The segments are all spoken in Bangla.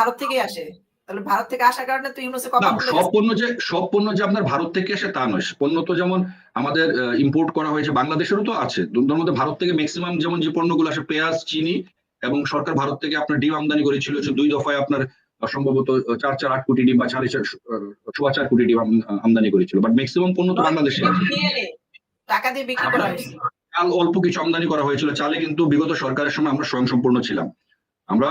ভারত থেকে আসে। তাহলে ভারত থেকে আসার কারণে তো ইউনুসের কথা সব পণ্য যে সব পণ্য যে আপনার ভারত থেকে আসে তা নয়। পণ্য তো যেমন আমাদের ইম্পোর্ট করা হয়েছে বাংলাদেশেরও তো আছে। তার মধ্যে ভারত থেকে ম্যাক্সিমাম যেমন যে পণ্যগুলো আসে পেঁয়াজ চিনি এবং সরকার ভারত থেকে আপনার ডিম আমদানি করেছিল দুই দফায় আপনার সম্ভবত চার চার আট কোটি ডিম বা সাড়ে চার সোয়া চার কোটি ডিম আমদানি করেছিল। বাট ম্যাক্সিমাম পণ্য তো বাংলাদেশে আছে। টাকা দিয়ে বিক্রি করা হয়েছে। চাল অল্প কিছু আমদানি করা হয়েছিল। চালে কিন্তু বিগত সরকারের সময় আমরা স্বয়ংসম্পূর্ণ ছিলাম। আমরা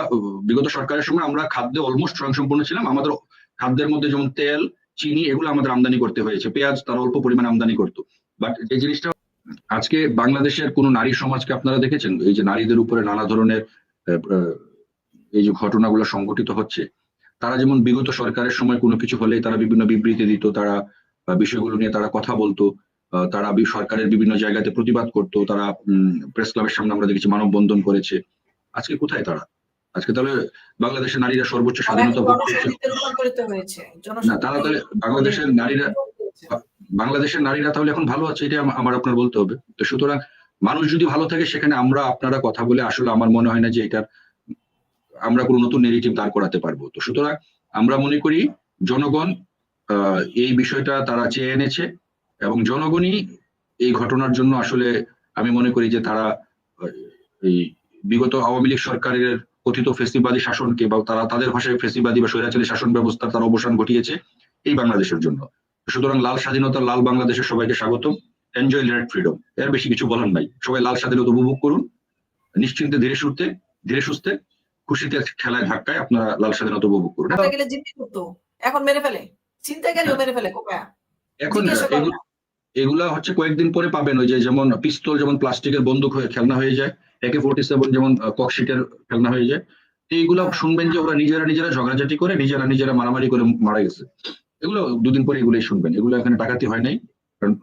বিগত সরকারের সময় আমরা খাদ্যে অলমোস্ট স্বয়ংসম্পূর্ণ ছিলাম। আমাদের খাদ্যের মধ্যে যেমন তেল, চিনি, এগুলো আমাদের আমদানি করতে হয়েছে। পেঁয়াজ তারা অল্প পরিমাণে আমদানি করতো। বাট যে জিনিসটা আজকে বাংলাদেশের কোন নারী সমাজকে আপনারা দেখেছেন? এই যে নারীদের উপরে নানা ধরনের এই যে ঘটনাগুলো সংঘটিত হচ্ছে, তারা যেমন বিগত সরকারের সময় কোনো কিছু হলেই তারা বিভিন্ন বিবৃতি দিত, তারা বিষয়গুলো নিয়ে তারা কথা বলতো তারা সরকারের বিভিন্ন জায়গাতে প্রতিবাদ করতো, তারা প্রেস ক্লাবের সামনে আমরা দেখেছি মানববন্ধন করেছে। আজকে কোথায় তারা? আজকে তাহলে বাংলাদেশের নারীরা সর্বোচ্চ স্বাধীনতা ভোগ করছে। না তারা তাহলে বাংলাদেশের নারীরা বাংলাদেশের নারীরা তাহলে এখন ভালো আছে এটা আমার আপনার বলতে হবে। তো সুতরাং মানুষ যদি ভালো থাকে সেখানে আমরা আপনারা কথা বলে আসলে আমার মনে হয় না যে এটার আমরা কোনো নতুন নেগেটিভ দাঁড় করাতে পারব। তো সুতরাং আমরা মনে করি জনগণ আহ, এই বিষয়টা তারা চেয়ে এনেছে এবং জনগণই এই ঘটনার জন্য আসলে আমি মনে করি যে তারা এই বিগত আওয়ামী লীগ সরকারের কথিত ফেসিবাদী শাসনকে বা তারা তাদের ভাষায় ফেসিবাদী বা স্বৈরাচারী শাসন ব্যবস্থার তার অবসান ঘটিয়েছে এই বাংলাদেশের জন্য। সুতরাং লাল স্বাধীনতা লাল বাংলাদেশের সবাইকে স্বাগতম। এনজয় লেট ফ্রিডম এর বেশি কিছু বলার নাই। সবাই লাল স্বাধীনতা উপভোগ করুন নিশ্চিন্তে ধীরে সুস্থে ধীরে সুস্থে খুশিতে খেলায় ধাক্কায় আপনারা লাল স্বাধীনতা উপভোগ করুন। এখন মেরে ফেলে। চিন্তা চিন্তাকারীও মেরে ফেলে কোপায়া। এখন এগুলা হচ্ছে কয়েকদিন পরে পাবেন, ওই যে যেমন পিস্তল যেমন প্লাস্টিকের বন্দুক হয়ে খেলনা হয়ে যায় একে ফোর্টি সেভেন যেমন ককশিটের খেলনা হয়ে যায়, তো এইগুলা শুনবেন যে ওরা নিজেরা নিজেরা ঝগড়াঝাটি করে, নিজেরা নিজেরা মারামারি করে মারা গেছে। এগুলো দুদিন পরে এগুলোই শুনবেন, এগুলো এখানে ডাকাতি হয় নাই, কারণ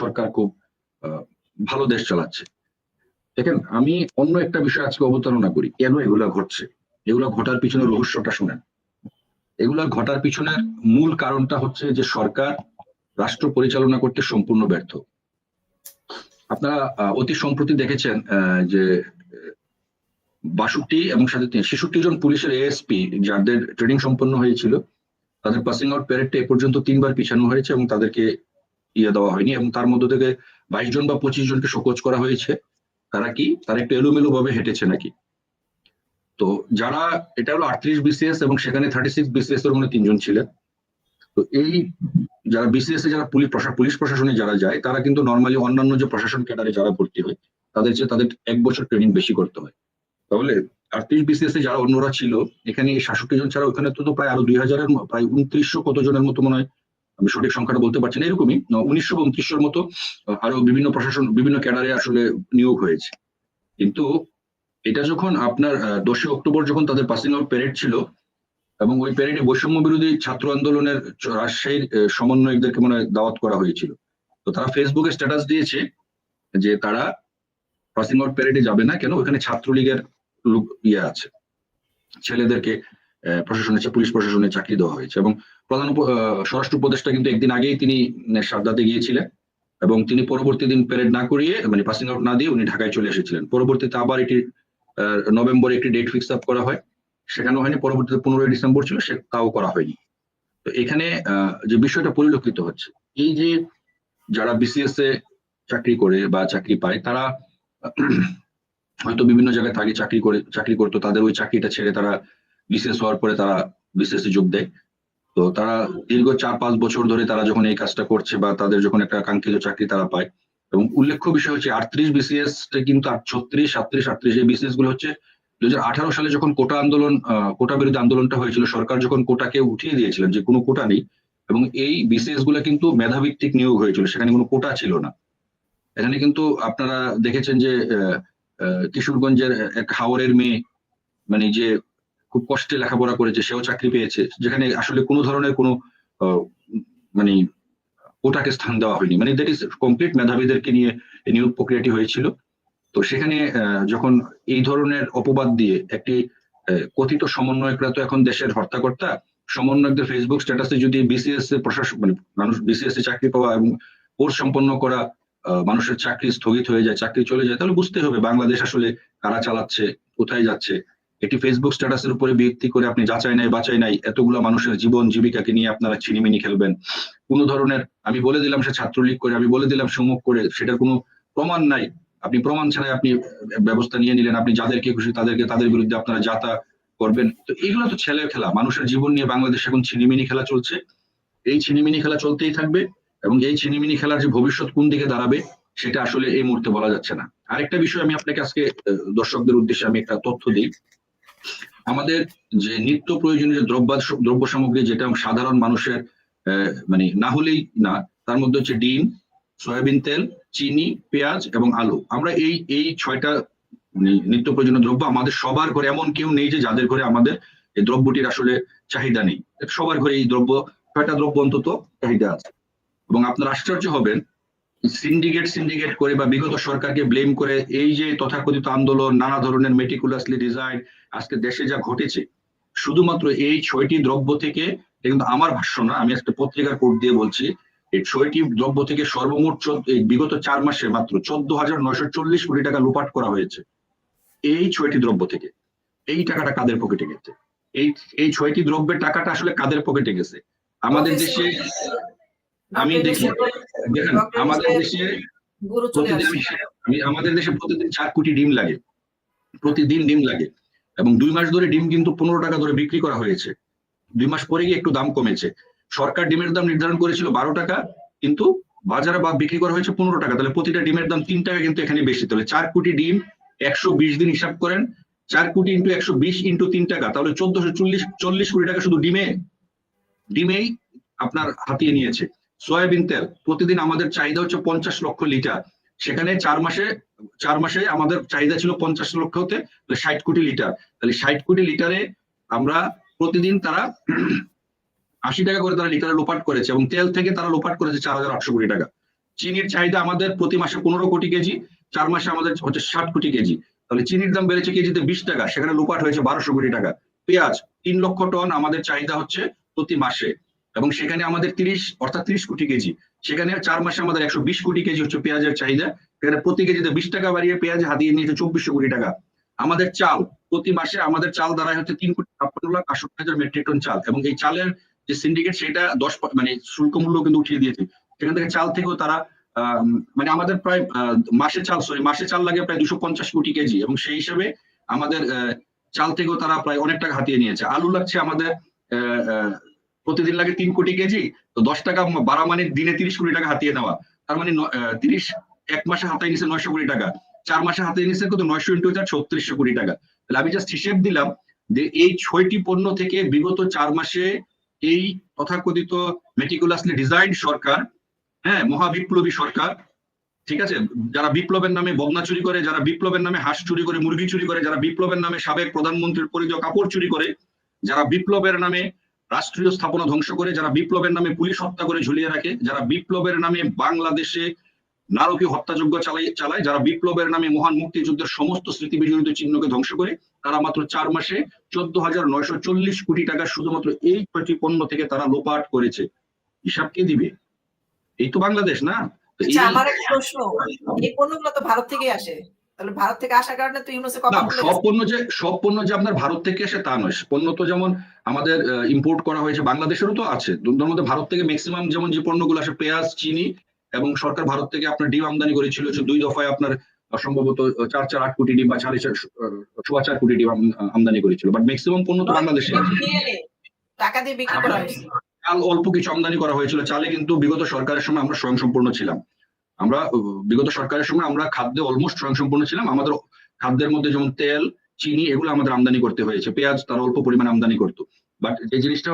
সরকার খুব ভালো দেশ চালাচ্ছে। দেখেন, আমি অন্য একটা বিষয় আজকে অবতারণা করি, কেন এগুলা ঘটছে? এগুলা ঘটার পিছনে রহস্যটা শুনেন। এগুলা ঘটার পিছনের মূল কারণটা হচ্ছে যে সরকার রাষ্ট্র পরিচালনা করতে সম্পূর্ণ ব্যর্থ। আপনারা অতি সম্প্রতি দেখেছেন যে বাষট্টি এবং সাথে ছেষট্টি জন পুলিশের এএসপি যাদের ট্রেনিং সম্পন্ন হয়েছিল, তাদের পাসিং আউট প্যারেডটা এ পর্যন্ত তিনবার পিছানো হয়েছে এবং তাদেরকে ইয়ে দেওয়া হয়নি এবং তার মধ্য থেকে বাইশ জন বা পঁচিশ জনকে শোকজ করা হয়েছে। তারা কি? তারা একটু এলোমেলো ভাবে হেঁটেছে নাকি? তো যারা, এটা হলো আটত্রিশ বিসিএস এবং সেখানে থার্টি সিক্স বিসিএস এর মধ্যে তিনজন ছিলেন। তো এই যারা বিসিএস এ যারা পুলিশ পুলিশ প্রশাসনে যারা যায়, তারা কিন্তু নর্মালি অন্যান্য যে প্রশাসন ক্যাডারে যারা ভর্তি হয়, তাদের চেয়ে তাদের এক বছর ট্রেনিং বেশি করতে হয়। তাহলে আটত্রিশ বিসিএস এ যারা অন্যরা ছিল, এখানে এই সাতষট্টি জন ছাড়া ওখানে তো প্রায় আরও দুই হাজারের প্রায় উনত্রিশশো কত জনের মতো মনে হয়, আমি সঠিক সংখ্যাটা বলতে পারছি না, এরকমই উনিশশো বা উনত্রিশশোর মতো আরও বিভিন্ন প্রশাসন, বিভিন্ন ক্যাডারে আসলে নিয়োগ হয়েছে। কিন্তু এটা যখন আপনার দশই অক্টোবর যখন তাদের পাসিং আউট প্যারেড ছিল এবং ওই প্যারেডে বৈষম্য বিরোধী ছাত্র আন্দোলনের রাজশাহীর সমন্বয়কদেরকে মনে দাওয়াত করা হয়েছিল। তো তারা ফেসবুকে স্ট্যাটাস দিয়েছে যে তারা পাসিং আউট প্যারেডে যাবে না কেন? ওখানে ছাত্রলীগের লোক ইয়ে আছে। ছেলেদেরকে প্রশাসনে পুলিশ প্রশাসনে চাকরি দেওয়া হয়েছে এবং প্রধান স্বরাষ্ট্র উপদেষ্টা কিন্তু একদিন আগেই তিনি উম, গিয়েছিলেন এবং তিনি পরবর্তী দিন প্যারেড না করিয়ে মানে পাসিং আউট না দিয়ে উনি ঢাকায় চলে এসেছিলেন। পরবর্তীতে আবার এটি নভেম্বরে একটি ডেট ফিক্স আপ করা হয়। সেখানেও হয়নি, পরবর্তীতে পনেরোই ডিসেম্বর ছিল, সে তাও করা হয়নি। তো এখানে যে বিষয়টা পরিলক্ষিত হচ্ছে, এই যে যারা বিসিএস এ চাকরি করে বা চাকরি পায়, তারা হয়তো বিভিন্ন জায়গায় আগে চাকরি করে, চাকরি করতো, তাদের ওই চাকরিটা ছেড়ে তারা বিসিএস হওয়ার পরে তারা বিসিএস যোগ দেয়। তো তারা দীর্ঘ চার পাঁচ বছর ধরে তারা যখন এই কাজটা করছে বা তাদের যখন একটা কাঙ্ক্ষিত চাকরি তারা পায়, এবং উল্লেখ্য বিষয় হচ্ছে আটত্রিশ বিসিএস কিন্তু ছত্রিশ, সাতত্রিশ, আটত্রিশ এই বিসিএসগুলো হচ্ছে দুই হাজার আঠারো সালে যখন কোটা আন্দোলন কোটা বিরোধী আন্দোলনটা হয়েছিল, সরকার যখন কোটাকে উঠিয়ে দিয়েছিলেন যে কোনো কোটা নেই, এবং এই বিসিএসগুলো কিন্তু মেধাভিত্তিক নিয়োগ হয়েছিল, সেখানে কোনো কোটা ছিল না। এখানে কিন্তু আপনারা দেখেছেন যে কিশোরগঞ্জের এক হাওরের মেয়ে মানে যে খুব কষ্টে লেখাপড়া করেছে, সেও চাকরি পেয়েছে, যেখানে আসলে কোনো ধরনের কোনো মানে কোটাকে স্থান দেওয়া হয়নি। মানে দ্যাট ইজ কমপ্লিট মেধাবীদেরকে নিয়ে নিয়োগ প্রক্রিয়াটি হয়েছিল। তো সেখানে যখন এই ধরনের অপবাদ দিয়ে একটি কথিত সমন্বয়করা তো এখন দেশের হর্তাকর্তা, সমন্বয়কদের ফেসবুক স্ট্যাটাসে যদি বিসিএস প্রশাসন মানে মানুষ বিসিএস এ চাকরি পাওয়া এবং কোর্স সম্পন্ন করা মানুষের চাকরি স্থগিত হয়ে যায়, চাকরি চলে যায়, তাহলে বুঝতে হবে বাংলাদেশ আসলে কারা চালাচ্ছে, কোথায় যাচ্ছে। একটি ফেসবুক স্ট্যাটাসের উপরে ভিত্তি করে আপনি যাচাই নাই, বাছাই নাই, এতগুলো মানুষের জীবন জীবিকাকে নিয়ে আপনারা ছিনিমিনি খেলবেন। কোনো ধরনের, আমি বলে দিলাম সে ছাত্রলীগ করে, আমি বলে দিলাম সমুখ করে, সেটার কোনো প্রমাণ নাই। আপনি প্রমাণ ছাড়াই আপনি ব্যবস্থা নিয়ে নিলেন, আপনি যাদেরকে খুশি তাদেরকে তাদের বিরুদ্ধে আপনারা যাতা করবেন। তো এগুলো তো ছেলে খেলা, মানুষের জীবন নিয়ে বাংলাদেশ এখন ছিনিমিনি খেলা চলছে। এই ছিনিমিনি খেলা চলতেই থাকবে এবং এই ছিনিমিনি খেলার যে ভবিষ্যৎ কোন দিকে দাঁড়াবে সেটা আসলে এই মুহূর্তে বলা যাচ্ছে না। আরেকটা বিষয় আমি আপনাকে আজকে দর্শকদের উদ্দেশ্যে আমি একটা তথ্য দিই। আমাদের যে নিত্য প্রয়োজনীয় দ্রব্য দ্রব্য সামগ্রী যেটা সাধারণ মানুষের মানে না হলেই না, তার মধ্যে হচ্ছে ডিম, সয়াবিন তেল চিনি, পেঁয়াজ এবং আলু। আমরা এই এই ছয়টা নি- নিত্য প্রয়োজনীয় দ্রব্য আমাদের সবার ঘরে, এমন কেউ নেই যে যাদের ঘরে আমাদের এই দ্রব্যটির আসলে চাহিদা নেই। সবার ঘরে এই দ্রব্য, ছয়টা দ্রব্য অন্তত চাহিদা আছে। এবং আপনার আশ্চর্য হবেন সিন্ডিকেট সিন্ডিকেট করে বা বিগত সরকারকে ব্লেম করে এই যে তথাকথিত আন্দোলন, নানা ধরনের মেটিকুলাসলি ডিজাইন আজকে দেশে যা ঘটেছে, শুধুমাত্র এই ছয়টি দ্রব্য থেকে কিন্তু আমার ভাষ্য না, আমি একটা পত্রিকার কোড দিয়ে বলছি এই ছয়টি দ্রব্য থেকে সর্বমোট বিগত চার মাসে মাত্র চোদ্দ হাজার নয়শো চল্লিশ কোটি টাকা লুপাট করা হয়েছে। এই ছয়টি দ্রব্য থেকে। এই টাকাটা কাদের পকেটে গেছে? এই এই ছয়টি দ্রব্যের টাকাটা আসলে কাদের পকেটে গেছে? আমাদের দেশে আমি দেখি। দেখেন আমাদের দেশে আমি আমাদের দেশে প্রতিদিন চার কোটি ডিম লাগে। প্রতিদিন ডিম লাগে। এবং দুই মাস ধরে ডিম কিন্তু পনেরো টাকা ধরে বিক্রি করা হয়েছে। দুই মাস পরে গিয়ে একটু দাম কমেছে। সরকার ডিমের দাম নির্ধারণ করেছিল বারো টাকা, কিন্তু বাজারে বা বিক্রি করা হয়েছে পনেরো টাকা। তাহলে প্রতিটা ডিমের দাম তিন টাকা কিন্তু এখানে বেশি। তাহলে চার কোটি ডিম একশো বিশ দিন হিসাব করেন। চার কোটি ইন্টু একশো বিশ ইন্টু তিন টাকা, তাহলে চোদ্দশো চল্লিশ চল্লিশ কোটি টাকা শুধু ডিমে, ডিমেই আপনার হাতিয়ে নিয়েছে। সয়াবিন তেল, প্রতিদিন আমাদের চাহিদা হচ্ছে পঞ্চাশ লক্ষ লিটার। সেখানে চার মাসে চার মাসে আমাদের চাহিদা ছিল পঞ্চাশ লক্ষ হতে ষাট কোটি লিটার। তাহলে ষাট কোটি লিটারে আমরা প্রতিদিন তারা আশি টাকা করে তারা লিটারে লোপাট করেছে এবং তেল থেকে তারা লোপাট করেছে চার হাজার আটশো কোটি টাকা। চিনির চাহিদা আমাদের প্রতি মাসে পনেরো কোটি কেজি, চার মাসে আমাদের হচ্ছে ষাট কোটি কেজি। তাহলে চিনির দাম বেড়েছে কেজিতে বিশ টাকা, সেখানে লোপাট হয়েছে বারোশো কোটি টাকা। পেঁয়াজ তিন লক্ষ টন আমাদের চাহিদা হচ্ছে প্রতি মাসে এবং সেখানে আমাদের তিরিশ, অর্থাৎ তিরিশ কোটি কেজি। সেখানে চার মাসে আমাদের একশো বিশ কোটি কেজি হচ্ছে পেঁয়াজের চাহিদা। সেখানে প্রতি কেজিতে বিশ টাকা বাড়িয়ে পেঁয়াজ হাতিয়ে নিয়েছে চব্বিশশো কোটি টাকা। আমাদের চাল, প্রতি মাসে আমাদের চাল দাঁড়ায় হচ্ছে তিন কোটি ছাপ্পান্ন লাখ আটষট্টি হাজার মেট্রিক টন চাল এবং এই চালের যে সিন্ডিকেট সেটা দশ মানে শুল্ক মূল্য কিন্তু উঠিয়ে দিয়েছে। সেখান থেকে চাল থেকেও তারা মানে আমাদের প্রায় মাসে চাল সরি মাসে চাল লাগে প্রায় দুশো পঞ্চাশ কোটি কেজি এবং সেই হিসেবে আমাদের চাল থেকেও তারা প্রায় অনেক টাকা হাতিয়ে নিয়েছে। আলু লাগছে আমাদের প্রতিদিন লাগে তিন কোটি কেজি, তো দশ টাকা বাড়া মানে দিনে তিরিশ কোটি টাকা হাতিয়ে নেওয়া। তার মানে তিরিশ এক মাসে হাতিয়ে নিছে নয়শো কোটি টাকা। চার মাসে হাতিয়ে নিছে কত? নয়শো ইন্টু চার, ছত্রিশশো কোটি টাকা। তাহলে আমি জাস্ট হিসেব দিলাম যে এই ছয়টি পণ্য থেকে বিগত চার মাসে এই তথাকথিত মেটিকুলাসলি ডিজাইন সরকার হ্যাঁ মহাবিপ্লবী সরকার, ঠিক আছে? যারা বিপ্লবের নামে বগনা চুরি করে, যারা বিপ্লবের নামে হাঁস চুরি করে, মুরগি চুরি করে, যারা বিপ্লবের নামে সাবেক প্রধানমন্ত্রীর পরিচয় কাপড় চুরি করে, যারা বিপ্লবের নামে রাষ্ট্রীয় স্থাপনা ধ্বংস করে, যারা বিপ্লবের নামে পুলিশ হত্যা করে ঝুলিয়ে রাখে, যারা বিপ্লবের নামে বাংলাদেশে নারকীয় হত্যাযজ্ঞ চালাই চালায় যারা বিপ্লবের নামে মহান মুক্তিযুদ্ধের সমস্ত স্মৃতি বিজড়িত চিহ্নকে ধ্বংস করে তারা মাত্র চার মাসে চোদ্দ হাজার নয়শো চল্লিশ কোটি টাকা শুধুমাত্র এই ছয়টি পণ্য থেকে তারা লোপাট করেছে। হিসাব কে দিবে? এই তো বাংলাদেশ না? আচ্ছা আমার একটা প্রশ্ন। এই পণ্যগুলো তো ভারত থেকে আসে। তাহলে ভারত থেকে আসার কারণে তো ইউনুসের না সব পণ্য যে সব পণ্য যে আপনার ভারত থেকে আসে তা নয়। পণ্য তো যেমন আমাদের ইম্পোর্ট করা হয়েছে বাংলাদেশেরও তো আছে। তার মধ্যে ভারত থেকে ম্যাক্সিমাম যেমন যে পণ্যগুলো আসে পেঁয়াজ চিনি এবং সরকার ভারত থেকে আপনার ডিম আমদানি করেছিল দুই দফায় আপনার সম্ভবত চার চার আট কোটি ডিম বা সাড়ে চার সোয়া চার কোটি ডিম আমদানি করেছিল। বাট ম্যাক্সিমাম পণ্য তো বাংলাদেশে আছে। কিনে এনে টাকা দিয়ে বিক্রি করা হয়েছে। চাল অল্প কিছু আমদানি করা হয়েছিল। চালে কিন্তু বিগত সরকারের সময় আমরা স্বয়ংসম্পূর্ণ ছিলাম। আমরা বিগত সরকারের সময় আমরা খাদ্যে অলমোস্ট স্বয়ংসম্পূর্ণ ছিলাম। আমাদের খাদ্যের মধ্যে যেমন তেল চিনি এগুলো আমাদের আমদানি করতে হয়েছে। পেঁয়াজ তারা অল্প পরিমাণ আমদানি করতো। বাট যে জিনিসটা